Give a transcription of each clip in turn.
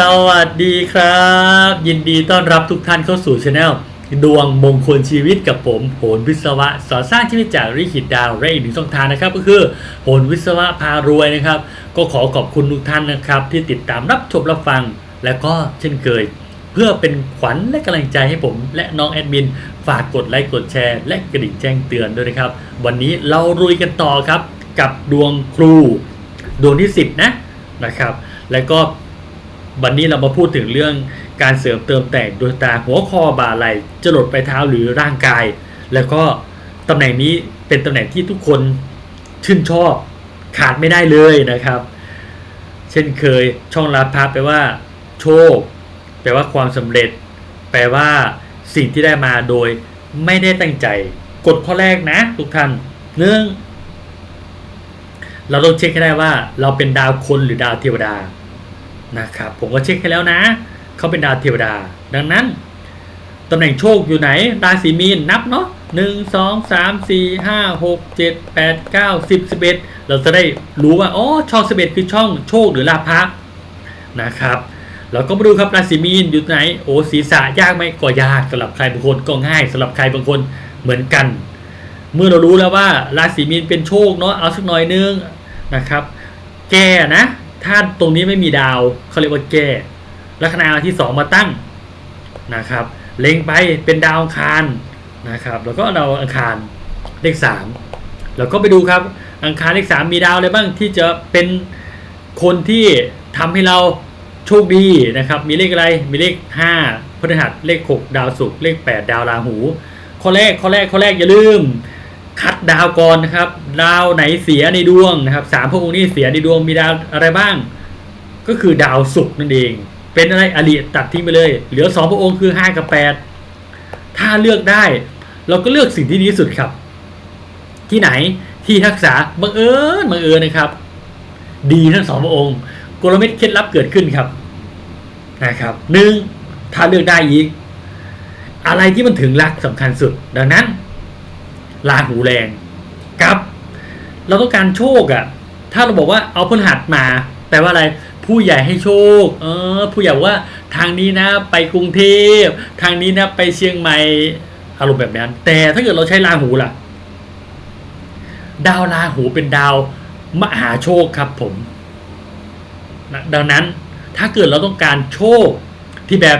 สวัสดีครับ ยินดีต้อนรับทุกท่านเข้าสู่ช anel ดวงมงคลชีวิตกับผมโหนวิศวะสอนสร้างชีวิตจากริขิตดาวและอีกหนึ่งช่องทางนะครับ ก็คือโหนวิศวะพารวยนะครับ ก็ขอขอบคุณทุกท่านนะครับ ที่ติดตามรับชมรับฟัง และก็เช่นเคย เพื่อเป็นขวัญและกำลังใจให้ผม และน้องแอดมิน ฝากกดไลค์กดแชร์ และกระดิ่งแจ้งเตือนด้วยนะครับ วันนี้เราลุยกันต่อครับ กับดวงครู ดวงที่ 10 นะนะครับ แล้วก็ วันนี้เรามาพูดถึงเรื่องการเสริมเติมแต่งดวงตาหัวคอบ่าไหล่จรดไปเท้าหรือร่างกาย แล้วก็ตำแหน่งนี้เป็นตำแหน่งที่ทุกคนชื่นชอบขาดไม่ได้เลยนะครับ เช่นเคยช่องรับพาแปลว่า โชค แปลว่าความสำเร็จ แปลว่าสิ่งที่ได้มาโดยไม่ได้ตั้งใจกฎข้อแรกนะทุกท่านหนึ่องเราต้องเช็คให้ได้ว่าเราเป็นดาวคนหรือดาวเทวดา นะครับผมก็เช็คให้แล้วนะ เขาเป็นดาวเทวดา ดังนั้นตำแหน่งโชคอยู่ไหนราศีมีนนับเนาะหนึ่งสองสามสี่ห้าหกเจ็ดแปดเก้าสิบสิบเอ็ดเราจะได้รู้ว่าอ๋อช่องสิบเอ็ดคือช่องโชคหรือลาภะนะครับเราก็มาดูครับราศีมีนอยู่ไหนโอ้ศีรษะยากไหมก็ยากสำหรับใครบางคนก็ง่ายสำหรับใครบางคนเหมือนกัน เมื่อเรารู้แล้วว่าราศีมีนเป็นโชคเนาะเอาสักหน่อยนึงนะครับ แกนะ ถ้าตรงนี้ไม่มีดาวเขาเรียกว่าแก้ลัคนาที่สองมาตั้งนะครับ เล็งไปเป็นดาวอังคารนะครับ แล้วก็ดาวอังคารเลขสามแล้วก็ไปดูครับ อังคารเลขสามมีดาวอะไรบ้างที่จะเป็นคนที่ทำให้เราโชคดีนะครับ มีเลขอะไร มีเลขห้าพฤหัสเลขหกดาวศุกร์เลขแปดดาวราหู ข้อแรกข้อแรกข้อแรกอย่าลืม คัดดาวก่อนนะครับ ดาวไหนเสียในดวงนะครับสามพระองค์นี้เสียในดวงมีดาวอะไรบ้าง ก็คือดาวศุกร์นั่นเอง เป็นอะไรอริตัดทิ้งไปเลย เหลือสองพระองค์คือห้ากับแปดถ้าเลือกได้ เราก็เลือกสิ่งที่ดีที่สุดครับ ที่ไหนที่ทักษะบังเอิญบังเอิญนะครับ ดีทั้งสองพระองค์กลเม็ดเคล็ดลับเกิดขึ้นครับนะครับหนึ่งถ้าเลือกได้อีก อะไรที่มันถึงรักสำคัญสุด ดังนั้น ลาหูแรงกับเราต้องการโชคอะ่ะ ถ้าเราบอกว่าเอาพลหัสมาแปลว่าอะไรผู้ใหญ่ให้โชค เออ ผู้ใหญ่ว่าทางนี้นะไปกรุงเทพทางนี้นะไปเชียงใหม่อารมณ์แบบนั้น แต่ถ้าเกิดเราใช้ราหูล่ะ ดาวราหูเป็นดาวมหาโชคครับผมดังนั้นถ้าเกิดเราต้องการโชคที่แบบ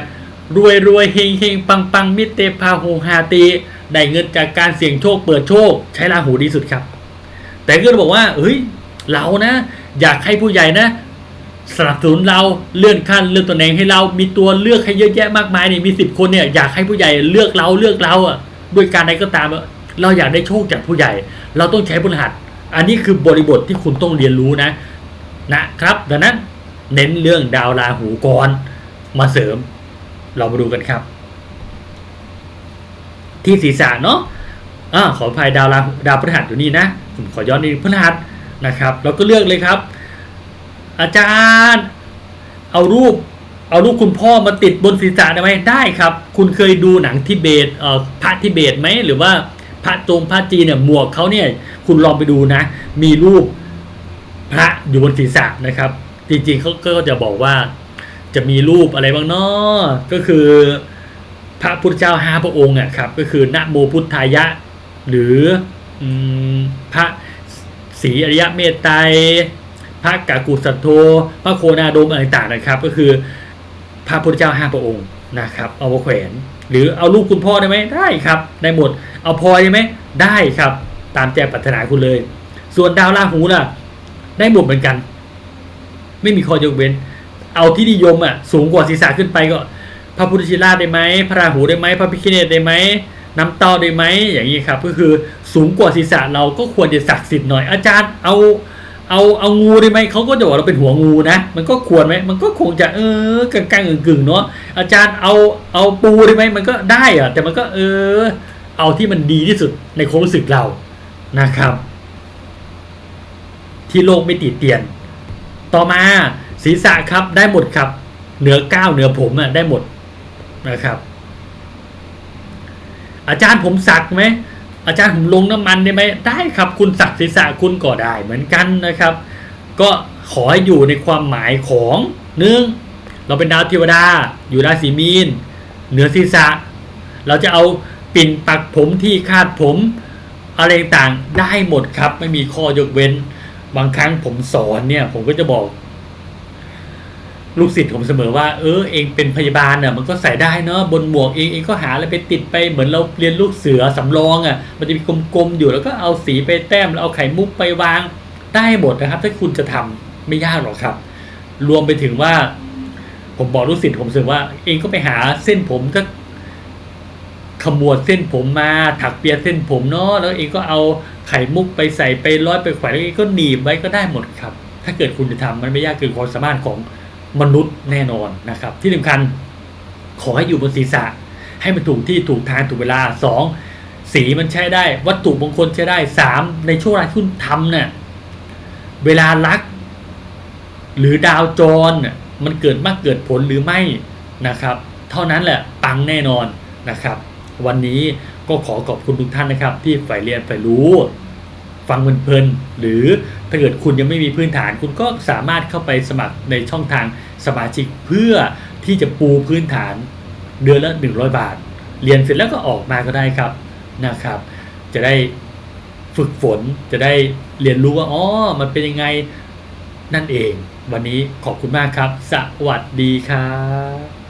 รวยรวยเฮงเฮงปังปังมิเตพาหูฮาตี ได้เงินจากการเสี่ยงโชคเปิดโชค ใช้ราหูดีสุดครับ แต่ก็บอกว่าเฮ้ยเรานะ อยากให้ผู้ใหญ่นะ สนับสนุนเราเลื่อนขั้นเลื่อนตำแหน่งให้เรา มีตัวเลือกให้เยอะแยะมากมายนี่มีสิบคนเนี่ยอยากให้ผู้ใหญ่เลือกเราเลือกเราอะด้วยการใดก็ตามเราอยากได้โชคจากผู้ใหญ่ เราต้องใช้พลหัส อันนี้คือบริบทที่คุณต้องเรียนรู้นะ นะครับดังนั้นเน้นเรื่องดาวราหูก่อนมาเสริม เรามาดูกันครับ ที่ศีรษะเนาะอ่าขออภัยดาวราดาวพฤหัสอยู่นี่นะผมขอย้อนนิดพฤหัสนะครับเราก็เลือกเลยครับ อาจารย์ เอารูปเอารูปคุณพ่อมาติดบนศีรษะได้ไหมได้ครับ คุณเคยดูหนังทิเบตเอ่อพระทิเบตไหมหรือว่าพระจงพระจีเนี่ยหมวกเขาเนี่ยคุณลองไปดูนะ มีรูปพระอยู่บนศีรษะนะครับ จริงๆเขาก็จะบอกว่าจะมีรูปอะไรบ้างเนาะก็คือ พระพุทธเจ้าห้าพระองค์อะครับก็คือนะโมพุทธายะ หรืออพระศรีอริยะเมตไตรพระกากุสัตโธพระโคนาโดมอะไรต่างๆนะครับ ก็คือพระพุทธเจ้าห้าพระองค์นะครับ เอามาแขวนหรือเอารูปคุณพ่อได้ไหมได้ครับได้หมดเอาพลอยได้ไหมได้ครับ ตามใจปรารถนาคุณเลย ส่วนดาวราหูล่ะ ได้หมดเหมือนกัน ไม่มีข้อยกเว้น เอาที่นิยมอะสูงกว่าศีรษะขึ้นไปก็ พระพุทธชินราชได้ไหมพระราหูได้ไหมพระพิฆเนศได้ไหมน้ำเต้าได้ไหมอย่างนี้ครับ ก็คือสูงกว่าศีรษะเราก็ควรจะศักดิ์สิทธิ์หน่อยอาจารย์เอาเอาเอางูได้ไหมเขาก็จะบอกเราเป็นหัวงูนะ มันก็ควรไหมมันก็คงจะเออกลางกลางๆกึ่งๆเนาะอาจารย์เอาเอาปูได้ไหมมันก็ได้อะแต่มันก็เออ เอาที่มันดีที่สุดในความรู้สึกเรานะครับ ที่โลกไม่ติดเตียน ต่อมาศีรษะครับได้หมดครับ เหนือก้าวเหนือผมอะได้หมด นะครับ อาจารย์ผมสักไหมอาจารย์ผมลงน้ำมันได้ไหมได้ครับ คุณสักศีรษะคุณก็ได้เหมือนกันนะครับ ก็ขอให้อยู่ในความหมายของหนึ่งเราเป็นดาวเทวดา อยู่ราศีมีน เหนือศีรษะ เราจะเอาปิ่นปักผมที่คาดผมอะไรต่างได้หมดครับ ไม่มีข้อยกเว้น บางครั้งผมสอนเนี่ย ผมก็จะบอก ลูกศิษย์ผมเสมอว่าเออเองเป็นพยาบาลน่ะมันก็ใส่ได้เนาะบนหมวกเองเองก็หาอะไรไปติดไปเหมือนเราเรียนลูกเสือสำรองอะมันจะมีกลมๆอยู่แล้วก็เอาสีไปแต้มแล้วเอาไข่มุกไปวางได้หมดนะครับ ถ้าคุณจะทำไม่ยากหรอกครับ รวมไปถึงว่า ผมบอกลูกศิษย์ผมเสมอว่า เองก็ไปหาเส้นผมก็ขมวดเส้นผมมาถักเปียเส้นผมเนาะแล้วเองก็เอาไข่มุกไปใส่ไปร้อยไปแขวนแล้วเองก็หนีบไว้ก็ได้หมดครับ ถ้าเกิดคุณจะทำมันไม่ยากเกินความสามารถของ มนุษย์แน่นอนนะครับ ที่สำคัญขอให้อยู่บนศีรษะ ให้มันถูกที่ถูกทางถูกเวลาสองสีมันใช้ได้ วัตถุมงคลใช้ได้สามในช่วงเวลาที่คุณทำเนี่ยเวลารัก หรือดาวจรน่ะมันเกิดมากเกิดผลหรือไม่นะครับ เท่านั้นแหละปังแน่นอนนะครับ วันนี้ก็ขอขอบคุณทุกท่านนะครับ ที่ใฝ่เรียนใฝ่รู้ ฟังเพลินๆหรือถ้าเกิดคุณยังไม่มีพื้นฐาน คุณก็สามารถเข้าไปสมัครในช่องทางสมาชิกเพื่อที่จะปูพื้นฐานเดือนละ 100 บาท เรียนเสร็จแล้วก็ออกมาก็ได้ครับนะครับ จะได้ฝึกฝนจะได้เรียนรู้ว่าอ๋อมันเป็นยังไงนั่นเอง วันนี้ขอบคุณมากครับ สวัสดีครับ